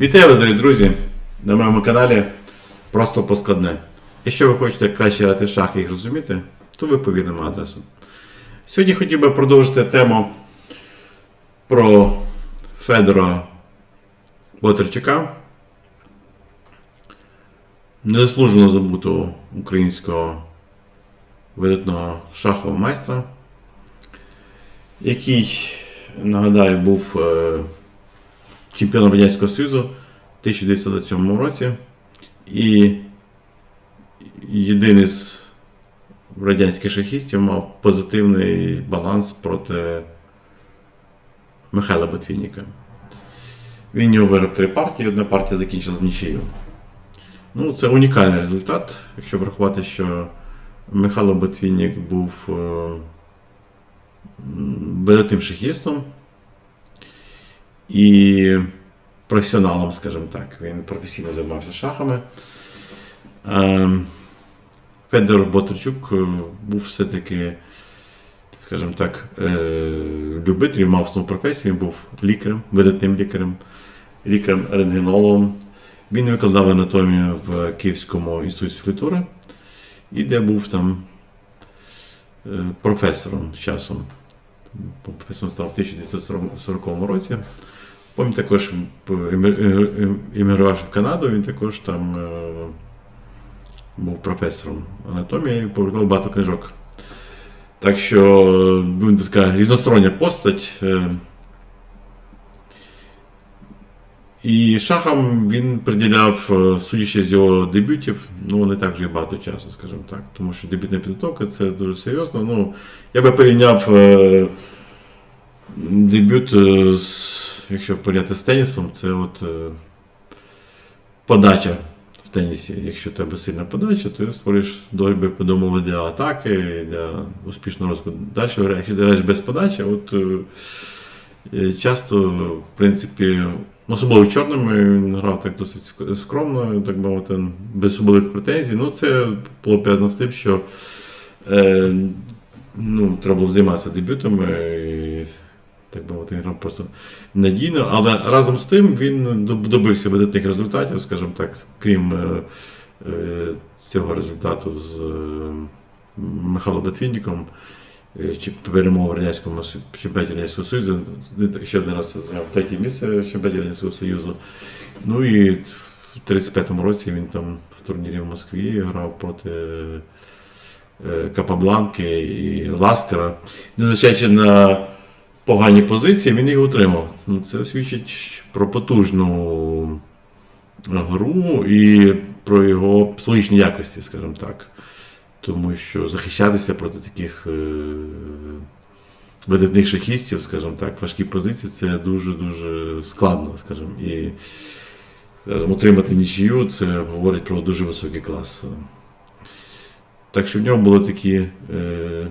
Вітаю вас, дорогі друзі, на моєму каналі Просто поскладне. Якщо ви хочете краще грати в шахи і їх розуміти, то ви по адресу. Сьогодні хотів би продовжити тему про Федора Ботерчака, незаслужено забутого українського видатного шахового майстра, який, нагадаю, був е, чемпіоном Радянського Союзу в 1927 році. І єдиний з радянських шахістів мав позитивний баланс проти Михайла Ботвінніка. Він його виграв три партії, одна партія закінчилась нічиєю. Ну, це унікальний результат, якщо врахувати, що Михайло Ботвіннік був е, видатним шахістом і професіоналом, скажімо так. Він професійно займався шахами. Ем, Федор Ботарчук е, був все-таки, скажімо так, е, любителем, мав основну професію, він був лікарем, видатним лікарем, лікарем-рентгенологом. Він викладав анатомію в Київському інституті фізкультури і де був там е, професором з часом. Професором став в 1940 році. Потім також іммігрував в Канаду, він також там е, був професором анатомії, публікував багато книжок. Так що е, він така різностороння постать. е. І шахам він приділяв, е, судячи з його дебютів, ну не так вже багато часу, скажімо так. Тому що дебютна підготовка це дуже серйозно. Ну, я би порівняв е, дебют, е, з, якщо порівняти з тенісом, це от е, подача в тенісі. Якщо у тебе сильна подача, то створюєш добре подумали для атаки, для успішного розвитку. Далі, якщо ти граєш без подачі, от е, е, часто, в принципі, особливо чорними він грав так досить скромно, так мовити, без особливих претензій. Ну, це було пов'язано з тим, що е, ну, треба було займатися дебютами. І, так мовити, він грав просто надійно, але разом з тим він доб- добився видатних результатів, скажімо так, крім е, е, цього результату з е, Михайлом Литвінником, е, чи перемог в радянському чемпіонаті Радянського Союзу, ще один раз зайняв третє місце в чемпіонаті Радянського Союзу. Ну і в 35-му році він там в турнірі в Москві грав проти Капабланки і Ласкара. Незважаючи на погані позиції, він їх утримав. Ну, це свідчить про потужну гру і про його психологічні якості, скажімо так. Тому що захищатися проти таких е, видатних шахістів, скажімо так, важкі позиції це дуже-дуже складно, скажімо. І скажімо, отримати нічию це говорить про дуже високий клас. Так що в нього були такі е,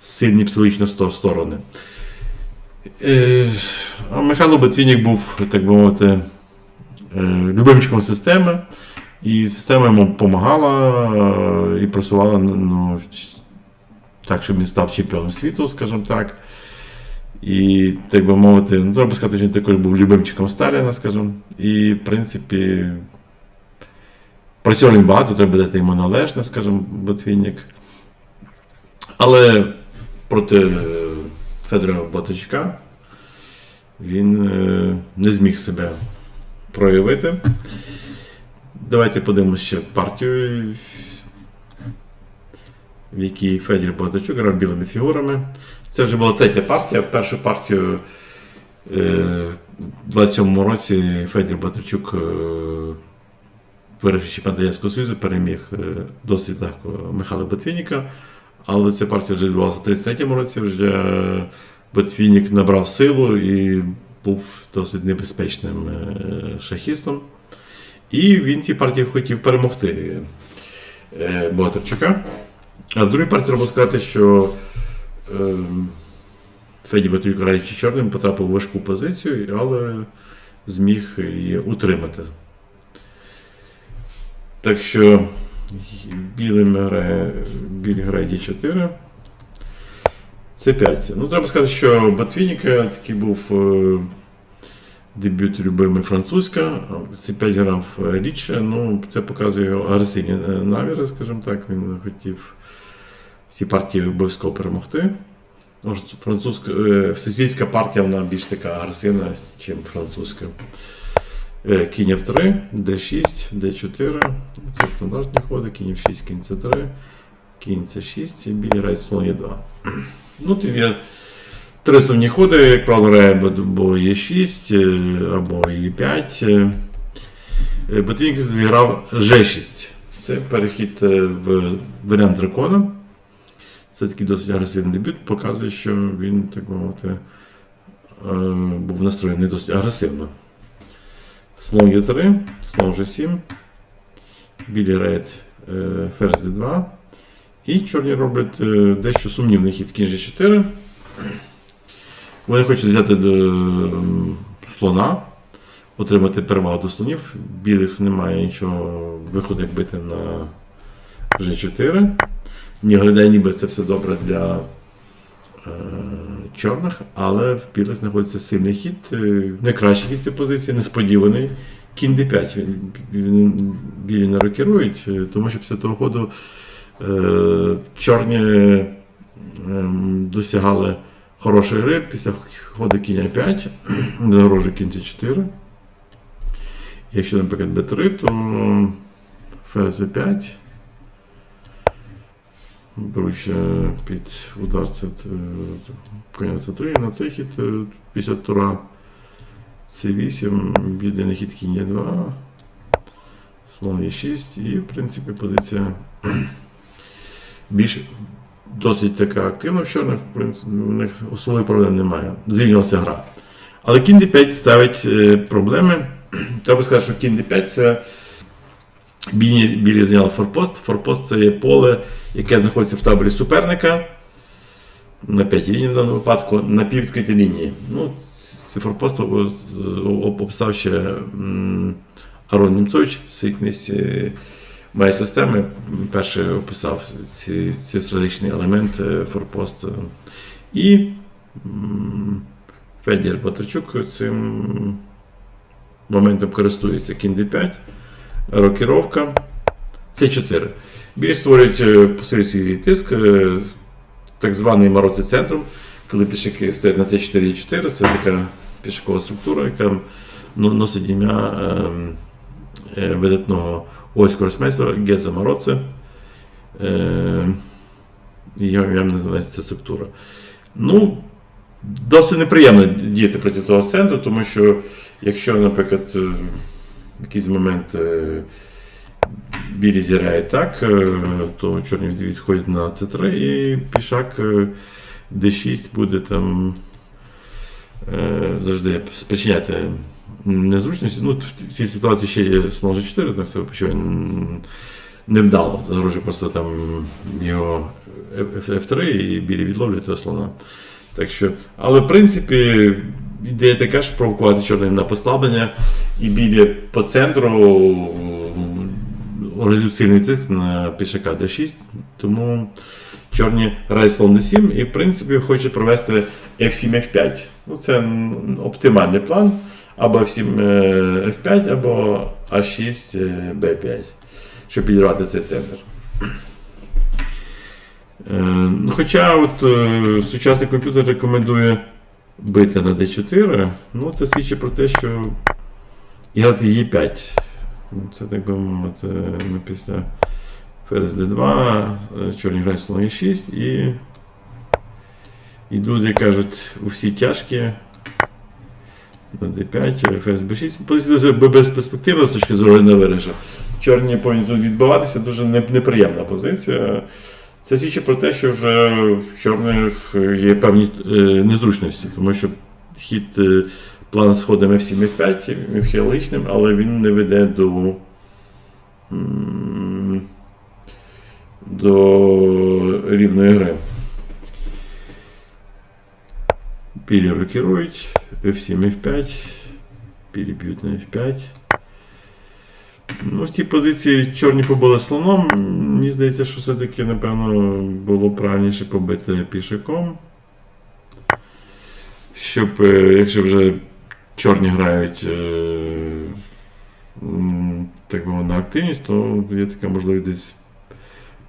сильні психологічні сторони. Е, Михайло Бетвінік був, так би мовити, е, любимчиком системи, і система йому допомагала е, і просувала ну, так, щоб він став чемпіоном світу, скажімо так. І, так би мовити, ну, треба сказати, що він також був любимчиком Сталіна, скажімо. І, в принципі, працював він багато, треба дати йому належне, скажімо, Ботвінник. Але проти Федора Баточка він е, не зміг себе проявити. Давайте подивимося ще партію, в якій Федір Богдачук грав білими фігурами. Це вже була третя партія. Першу партію е, в 27-му році Федір Богдачук, е, вигравши чемпіонат Радянського Союзу, переміг е, досить легко Михайла Ботвінніка. Але ця партія вже відбувалася в 33-му році. Вже Ботвінік набрав силу і був досить небезпечним е, шахістом. І він цій партії хотів перемогти е, Богатирчука. А в другій партії треба сказати, що е, Феді Батюк, граючи чорним, потрапив у важку позицію, але зміг її утримати. Так що білим білі грає D4. Це 5. Ну, треба сказати, що Ботвінік такий був е, Дебют любимий французька, це 5 грав рідше. Ну, це показує його агресивні е, наміри, скажімо так. Він хотів всі партії обов'язково перемогти. Французька, е, сусідська партія вона більш така агресивна, ніж французька. Е, Кінь F3, D6, D4. Це стандартні ходи, кінь F6, кінь C3, кінь C6 і білі грають слон Е2. Ну, тут є три основні ходи, як правило, грає або Е6, е, або Е5. Е, е, Ботвінк зіграв G6. Це перехід е, в варіант дракона. Це такий досить агресивний дебют, показує, що він, так мовити, е, був настроєний досить агресивно. Слон Е3, слон G7, білі грають е, ферзь D2. І чорні роблять е, дещо сумнівний хід кінь G4. Вони хочуть взяти до слона, отримати перевагу до слонів. Білих немає нічого виходу, як бити на G4. Ні, виглядає, ніби це все добре для е, чорних, але в білих знаходиться сильний хід, е, найкращий хід цієї позиції, несподіваний. Кінь d5. Він, він, білі не рокірують, е, тому що після того ходу е, чорні е, досягали хорошої гри після ходу кінь 5 загрожує кінь c4. Якщо, наприклад, b3, то ферзь 5 Беру під удар коня С3 на цей хід е, після тура С8, єдиний хід кінь Е2, слон Е6 і, в принципі, позиція більш досить така активна в чорних, в принципі, у них особливих проблем немає. Звільнилася гра. Але кінь D5 ставить е, проблеми. Треба сказати, що кінь D5 це білі, білі зайняли форпост. Форпост це є поле, яке знаходиться в таборі суперника. На п'ятій лінії в даному випадку, на піввідкритій лінії. Ну, це форпост описав ще Арон Німцович в своїй книзі моєї системи. Перший описав ці, ці стратегічні елементи форпост. І Федір Батарчук цим моментом користується кінь D5, рокіровка. С4. Білі створюють е, свій тиск, е, так званий мороці центром, коли пішаки стоять на С4 і 4, це така пішакова структура, яка ну, носить ім'я е, е, видатного ось росмейстера Геза Мороце. Його ім'ям називається ця структура. Ну, досить неприємно діяти проти того центру, тому що якщо, наприклад, в якийсь момент е, білі зіграють так, е, то чорні відходять на c3 і пішак е, d6 буде там е, завжди спричиняти незручності. Ну, в цій ситуації ще є слон G4, так все що він невдало. Загрожує просто там його F- F3 і білі відловлюють того слона. Так що, але в принципі, ідея така ж провокувати чорних на послаблення і білі по центру м, тиск на пішака D6, тому чорні грають слон D7 і в принципі хочуть провести F7 F5. Ну, це оптимальний план. Або F7 е, F5, або A6 е, B5, щоб підірвати цей центр. Е, Ну, хоча от, е, сучасний комп'ютер рекомендує бити на D4, ну це свідчить про те, що грати E5. Ну, Це так би мовити, ну, після ферзь D2, е, чорні грають слон E6 і йдуть, як кажуть, у всі тяжкі. На D5, ферзь B6. Позиція дуже безперспективна з точки зору не вириша. Чорні повинні тут відбиватися, дуже неприємна позиція. Це свідчить про те, що вже в чорних є певні е, незручності, тому що хід е, план з ходом F7 F5 є логічним, але він не веде до, до рівної гри. Білі рокірують, F7 F5, білі б'ють на F5. Ну, в цій позиції чорні побили слоном. Мені здається, що все-таки, напевно, було правильніше побити пішаком. Щоб, е, якщо вже чорні грають е, так би на активність, то є така можливість десь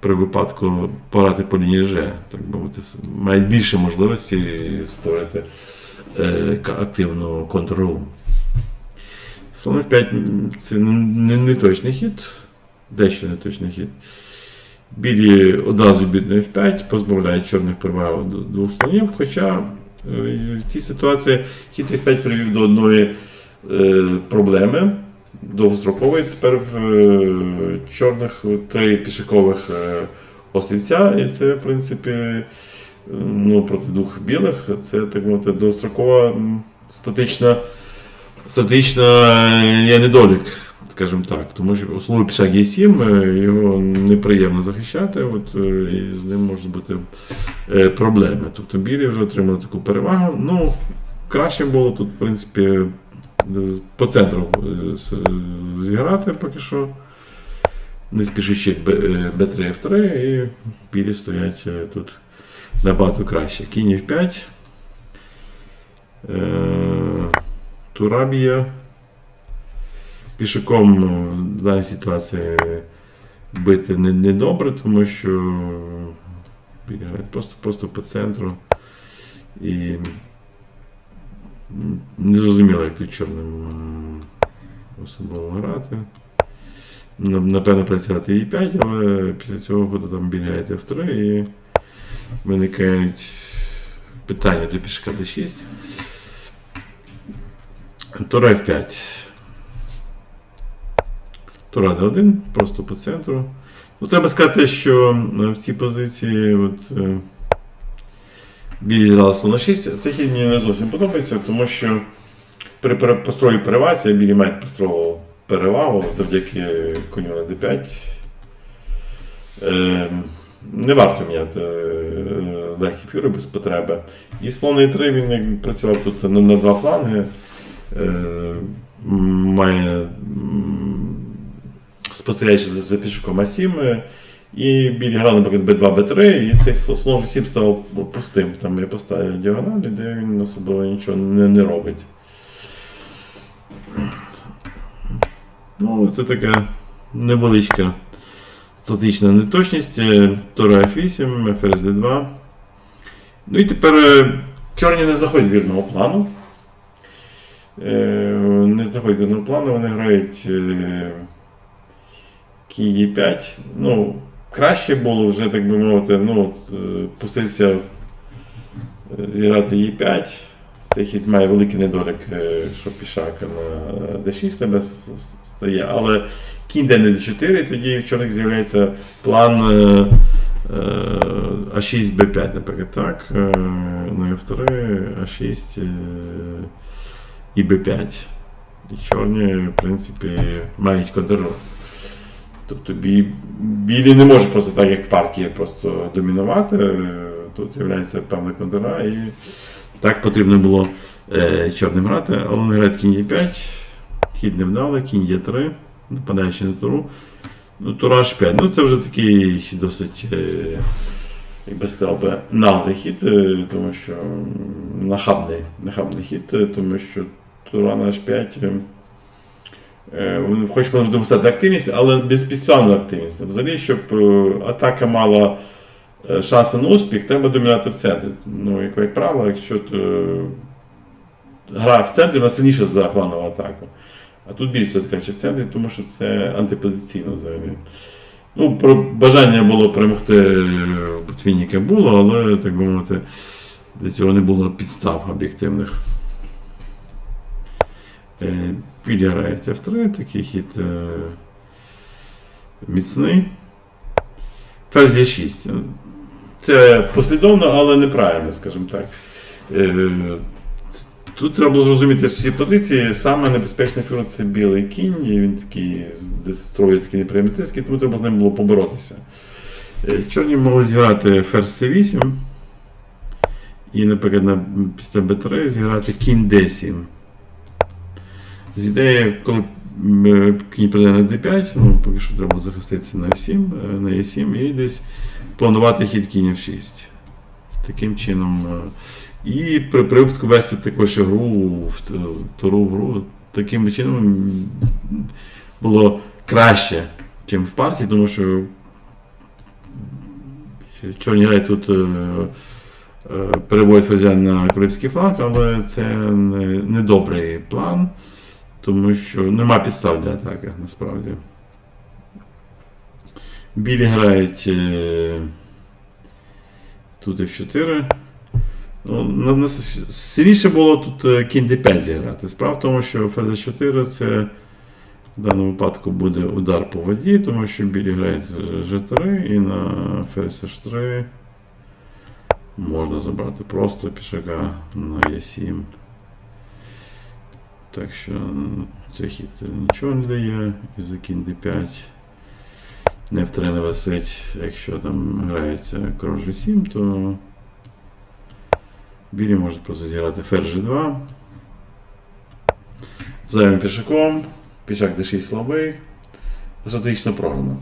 при випадку пограти по лінії Ж, так би мовити, мають більше можливості створити е, активну контрру. Слон F5 це не, не, не хід, дещо не точний хід. Білі одразу б'ють на F5, позбавляють чорних переваг двох слонів. Хоча е, в цій ситуації хід F5 привів до одної е, проблеми довгострокової. Тепер в е, чорних три пішакових е, острівця, і це, в принципі, ну, проти двох білих. Це так мовити довгострокова статична, статична е, є недолік скажімо так, тому що условий пішак є 7, його неприємно захищати, от, е, і з ним можуть бути е, проблеми. Тобто білі вже отримали таку перевагу. Ну, краще було тут, в принципі, по центру е, зіграти поки що. Не спішучи Б- е, Б3, F3, і білі стоять е, тут набагато краще. Кінь F5. Тура б'є. Пішаком в даній ситуації бити не, не добре, тому що бігають просто, просто по центру. І не зрозуміло, як тут чорним особливо грати. Напевно, працювати і 5, але після цього ходу там бігають F3 і виникають питання до пішка D6. Тура F5. Тура D1, просто по центру. Ну, треба сказати, що е, в цій позиції от, е, білі зіграли слон на 6. Цей хід мені не зовсім подобається, тому що при построї перевазі білі мають построїв перевагу завдяки коню на d5. Е, не варто міняти е, легкі фюри без потреби. І слон e3 він працював тут на, на два фланги. Е, має спостерігаючи за, пішаком А7. І білі грали, наприклад, Б2, Б3, і цей слон вже всім став пустим. Там є поставив діагоналі, де він особливо нічого не, не робить. Ну, це така невеличка статична неточність. Е, Тора F8, ферзь D2. Ну і тепер е, чорні не заходять вірного плану. Е, Не заходять вірного плану, вони грають е, кінь Е5. Ну, краще було вже, так би мовити, ну, е, пуститися е, зіграти Е5. Цей хід має великий недолік, е, що пішак на d6 себе с- с- стає, але кінь йде на d4, тоді в чорних з'являється план е, е, А6 Б5, наприклад, так. е, На F3, А6 е, і Б5. І чорні, в принципі, мають контроль. Тобто бі- білі не може просто так, як в партії, просто домінувати. Е, Тут з'являється певна контра, і так потрібно було е, чорним грати, але грають кінь Е5, хід не вдали, кінь Е3, нападаючи на туру. Ну, тура H5. Ну, це вже такий досить, е, як би сказав би, наглий хід, е, тому що нахабний, нахабний хід, е, тому що тура на H5. е, Е, Вони активність, але безпідставну активність. Взагалі, щоб е, атака мала е, шанси на успіх, треба домінати в центрі. Ну, як, правило, якщо е, гра в центрі, вона сильніша за флангову атаку. А тут більше краще в центрі, тому що це антипозиційно взагалі. Ну, про бажання було перемогти в було, але, так би мовити, для цього не було підстав об'єктивних. Е, Білі F3, такий хід е, міцний. Ферзь Е6. Це послідовно, але неправильно, скажімо так. Е, Тут треба було зрозуміти всі позиції. Саме небезпечний фігур це білий кінь, і він такий дестроє такий непримітивський, тому треба з ним було поборотися. Чорні могли зіграти ферзь C8. І, наприклад, на, після b3 зіграти кінь d7. З ідеєю, коли е, кінь прийде на d5, ну, поки що треба захиститися на f7, е, на e7 і десь планувати хід кінь f6. Таким чином, е, І при прибутку вести також гру в туру гру таким чином було краще, ніж в партії, тому що чорні грай тут е, е, переводять ферзя на королівський фланг, але це не, не добрий план, тому що нема підстав для атаки насправді. Білі грають е, тут F4. Ну, сильніше було тут е, кінь d5 зіграти. Справа в тому, що ферзь 4 це в даному випадку буде удар по воді, тому що білі грають G3 і на ферзь H3 можна забрати просто пішака на E7. Так що цей хід нічого не дає, і за кінь d5 не в 3 не висить. Якщо там грається король G7, то білі можуть просто зіграти ферзь G2. Зайвим пішаком. Пішак d6 слабий. Стратегічно програно.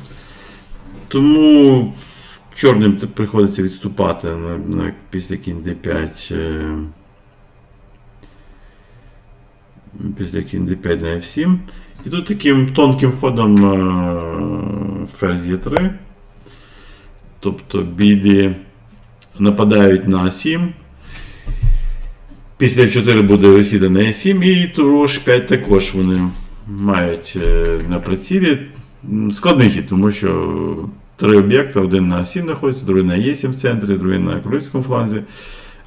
Тому чорним приходиться відступати на, на, після кінь d5. Е, Після кінь d5 на f7. І тут таким тонким ходом е, ферзь e3. Тобто білі нападають на А7. Після F4 буде висіти на E7 і туру H5 також вони мають е, на прицілі. Складний хід, тому що три об'єкти: один на А7 знаходиться, другий на Е7 в центрі, другий на королівському фланзі.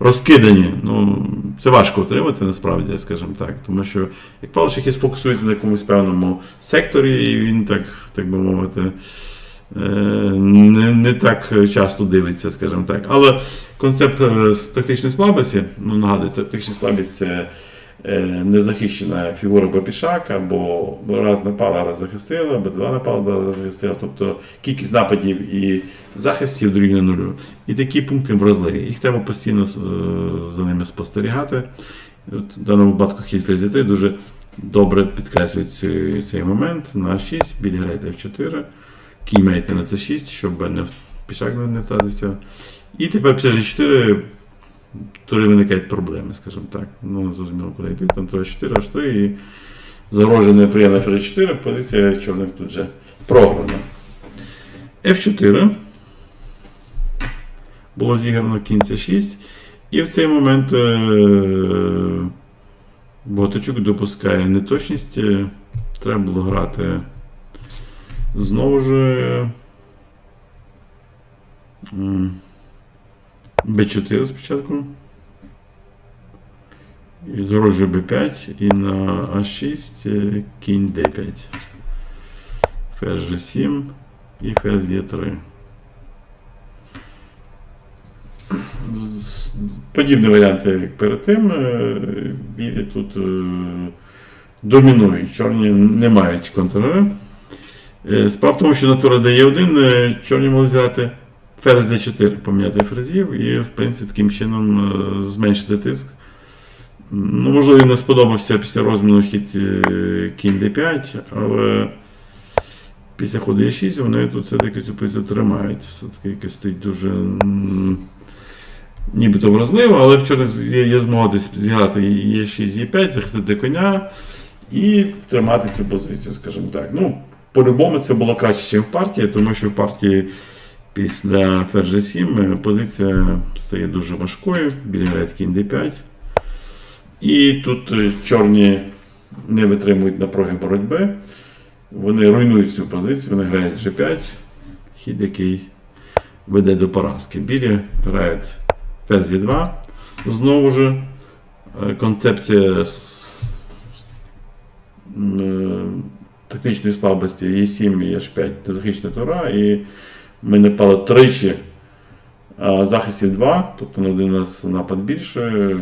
Розкидані. Ну, це важко отримати насправді, скажімо так. Тому що, як правило, шахіст фокусується на якомусь певному секторі, і він так, так би мовити, е, не, не так часто дивиться, скажімо так. Але концепт е, з тактичної слабості, ну нагадую, тактична слабість це незахищена фігура або пішак, або раз напала, раз захистила, або два напали, раз захистила. Тобто кількість нападів і захистів дорівнює нулю. І такі пункти вразливі. Їх треба постійно е, за ними спостерігати. От, в даному випадку хід 3 дуже добре підкреслює цей, цей момент на 6, білі грайте F4, кінь маєте на C6, щоб не, пішак не втратився. І тепер після G4 тури виникають проблеми, скажімо так. Ну, не зрозуміло, куди йти. Там тура 4, H3 і загрожує неприємна ферзь 4, позиція чорних тут вже програна. F4. Було зіграно кінця 6. І в цей момент е- Богатачук допускає неточність. Е, Треба було грати знову ж. Е, м, Б4 спочатку. І загрожує Б5 і на А6 е, кінь Д5. Ферзь G7 і ферзь Е3. З- Подібні варіанти, як перед тим. е, Білі тут е, домінують. Чорні не мають контролю. Е, Справа в тому, що на тура Д1 е, чорні могли зіграти ферзь D4, поміняти ферзів і, в принципі, таким чином е, зменшити тиск. Ну, можливо, не сподобався після розміну хід е, кінь D5, але після ходу Е6 вони тут все-таки цю позицію тримають. Все-таки якось стоїть дуже нібито вразливо, але в чорних є, змога десь зіграти Е6, Е5, захистити коня і тримати цю позицію, скажімо так. Ну, по-любому це було краще, ніж в партії, тому що в партії після ферзь G7 позиція стає дуже важкою, біля кінь D5. І тут е, чорні не витримують напруги боротьби. Вони руйнують цю позицію, вони грають G5, хід, який веде до поразки. Білі грають ферзь Е2. Знову ж е, концепція е, тактичної слабості Е7 і H5 незахищена тура, і ми не пали тричі а захистів 2, тобто на один раз напад більше.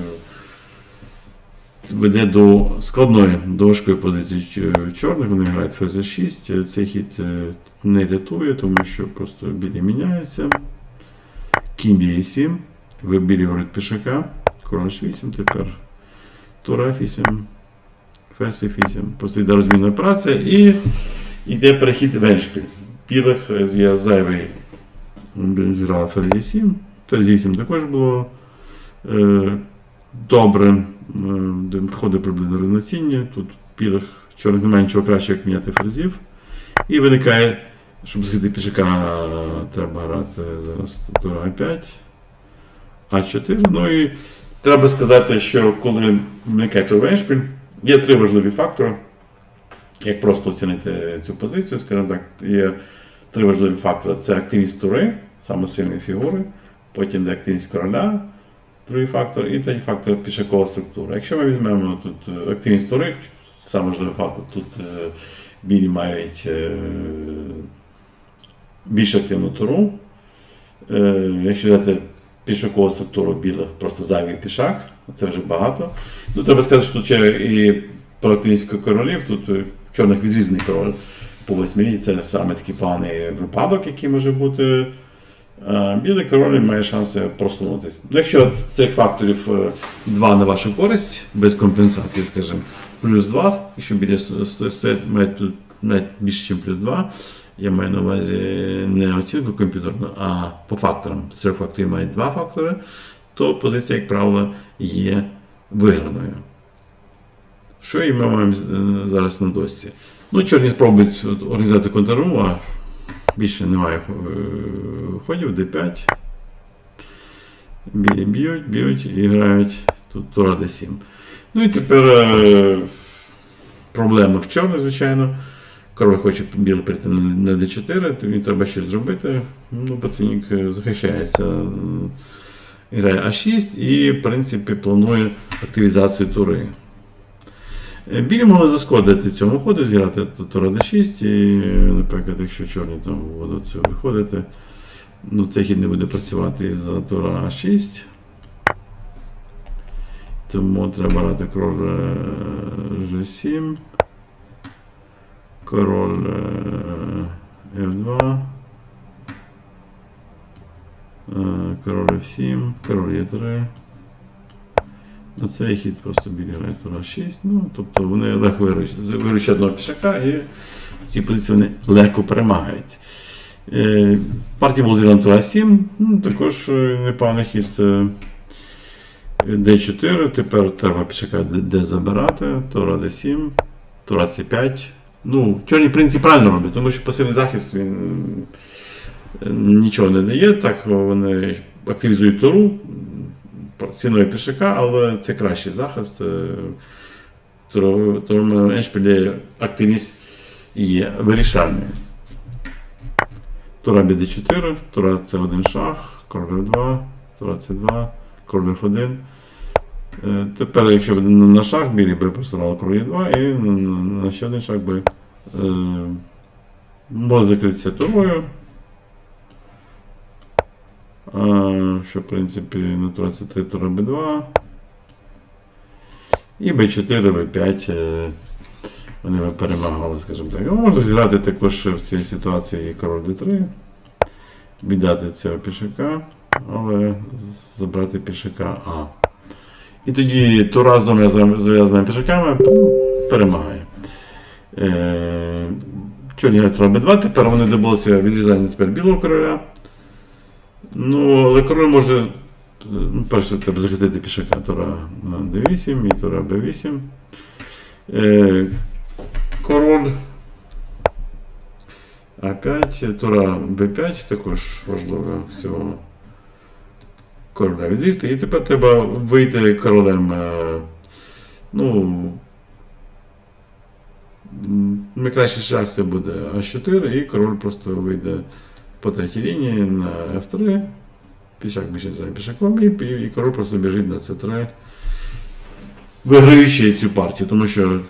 Веде до складної, до важкої позиції чорних. Вони грають ферзь 6. Цей хід е, не рятує, тому що просто білі міняється. Кінь б'є 7. Вибілюють пішака. Король H8 тепер. Тура F8. Ферзь F8. Просто розмінна праця і йде перехід в Еншпіль. Е, є зайвий. Зіграла ферзь 7. Ферзь 8 також було е, добре, е, де ходить приблизно рівноцінні. Тут білих чорних немає нічого кращого, як міняти ферзів. І виникає, щоб згити пішака, треба грати зараз тура А5, А4. Ну і треба сказати, що коли виникає той веншпіль, є три важливі фактори. Як просто оцінити цю позицію, скажімо так, є три важливі фактори: це активність тури, саме сильні фігури, потім де активність короля, другий фактор, і третій фактор пішакова структура. Якщо ми візьмемо тут е, активність тури, саме важливий фактор, тут е, білі мають е, більш активну туру. Е, Якщо взяти пішакову структуру білих, просто зайвий пішак, це вже багато. Ну, треба сказати, що тут ще і про активність королів, тут е, чорних відрізаний король по восьмірі, це саме такий поганий випадок, який може бути. Е, Білий король має шанси просунутися. Ну, Якщо з цих факторів е, два на вашу користь, без компенсації, скажімо, плюс 2, якщо білі сто- стоять, навіть більше, ніж плюс 2, я маю на увазі не оцінку комп'ютерну, а по факторам. З цих факторів мають два фактори, то позиція, як правило, є виграною. Що і ми маємо е, зараз на досці? Ну, чорні спробують організувати контрру, а більше немає е, ходів, d5. Б'ють, б'ють і грають тут тура d7. Ну і тепер е, проблема в чорних, звичайно. Король хоче білий прийти на на d4, то він треба щось зробити. Ну, Ботвінік е, захищається. Грає А6 і, в принципі, планує активізацію тури. Е, Білі могли заскодити цьому ходу, зіграти тура d6, і, наприклад, якщо чорні там будуть виходити, ну, цей хід не буде працювати із-за тура А6. Тому треба грати король е, G7, король е, F2, е, король F7, король Е3. На цей хід просто грають тура 6. Ну, тобто вони легко виручать одного пішака і в цій позиції вони легко перемагають. Е, партія була зіграна тура 7, ну, також е, непоганий хід е, D4. Тепер треба пішака де забирати. Тура D7, тура C5. Ну, чорні принципі правильно роблять, тому що пасивний захист він нічого не дає. Так вони активізують туру ціною пішака, але це кращий захист. е, Тому Еншпілі активність є вирішальною. Тура BD4, Тура C1 шах, король F2, Тура C2, король F1. Е, Тепер, якщо буде на шах, білі би поставили король E2 і на- ще один шах би е, може закритися турою. Що, в принципі, на тура C3, тура B2. І B4, B5. е, Вони би перемагали, скажімо так. Ну, Можна зіграти також в цій ситуації король D3. Віддати цього пішака, але забрати пішака А. І тоді тура з двома зав- пішаками перемагає. Е, Чорні грають тура B2, тепер вони добилися відрізання тепер білого короля. Ну, але король може. Ну, перше, треба захистити пішака тура на d8 і тура b8. Е, король А5, тура b5 також важливо всього короля відрізти. І тепер треба вийти королем. е, Ну, найкращий шах це буде А4, і король просто вийде по третій лінії на F3. Пішак біжить за пішаком, і, і, король просто біжить на C3, виграючи цю партію, тому що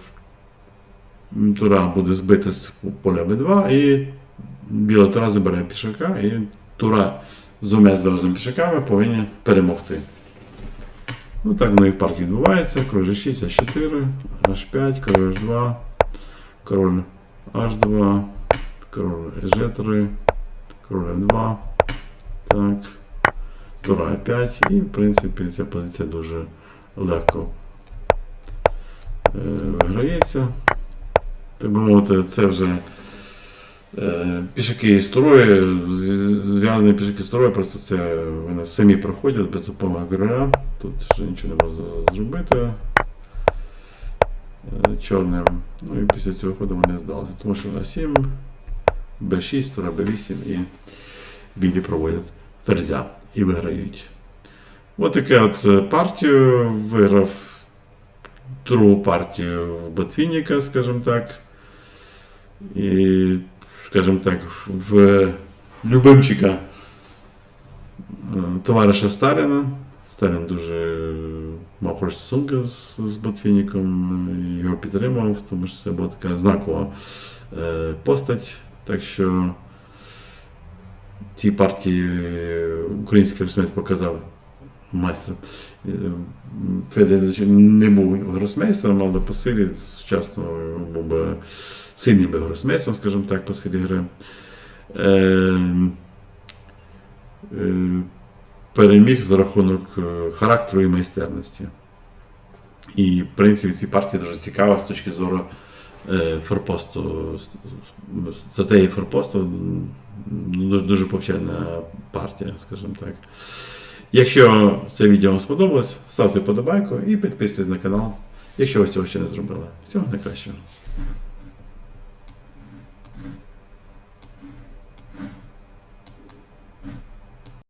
тура буде збита з поля B2, і біла тура забирає пішака, і тура з двома зв'язаними пішаками повинні перемогти. Ну так воно і в партії відбувається. Король G6, H4, H5, король H2, король H2, король G3, король F2. Так. Тура 5 і, в принципі, ця позиція дуже легко е, виграється. Так би мовити, це вже Е, Пішаки строю, зв'язані пішаки строю, просто це вони самі проходять без допомоги короля. Тут вже нічого не можна зробити е, чорним. Ну і після цього ходу вони здалися. Тому що на 7, Б6, тура Б8 і білі проводять ферзя і виграють. Ось таке от е, партію виграв другу партію в Ботвінніка, скажімо так. І, скажімо так, в любимчика е, товариша Сталіна. Сталін дуже мав хороші стосунки з, з Ботвінником, і його підтримував, тому що це була така знакова е, постать. Так що ці партії український гросмейстер показав майстер. Е, Федорович не був гросмейстером, але по силі сучасно був би сильним гросмейстером, скажімо так, по силі гри. Е, е, переміг за рахунок характеру і майстерності. І, в принципі, ці партії дуже цікава з точки зору форпосту, стратегії форпосту. м, Дуже, дуже повчальна партія, скажімо так. Якщо це відео вам сподобалось, ставте подобайку і підписуйтесь на канал, якщо ви цього ще не зробили. Всього найкращого.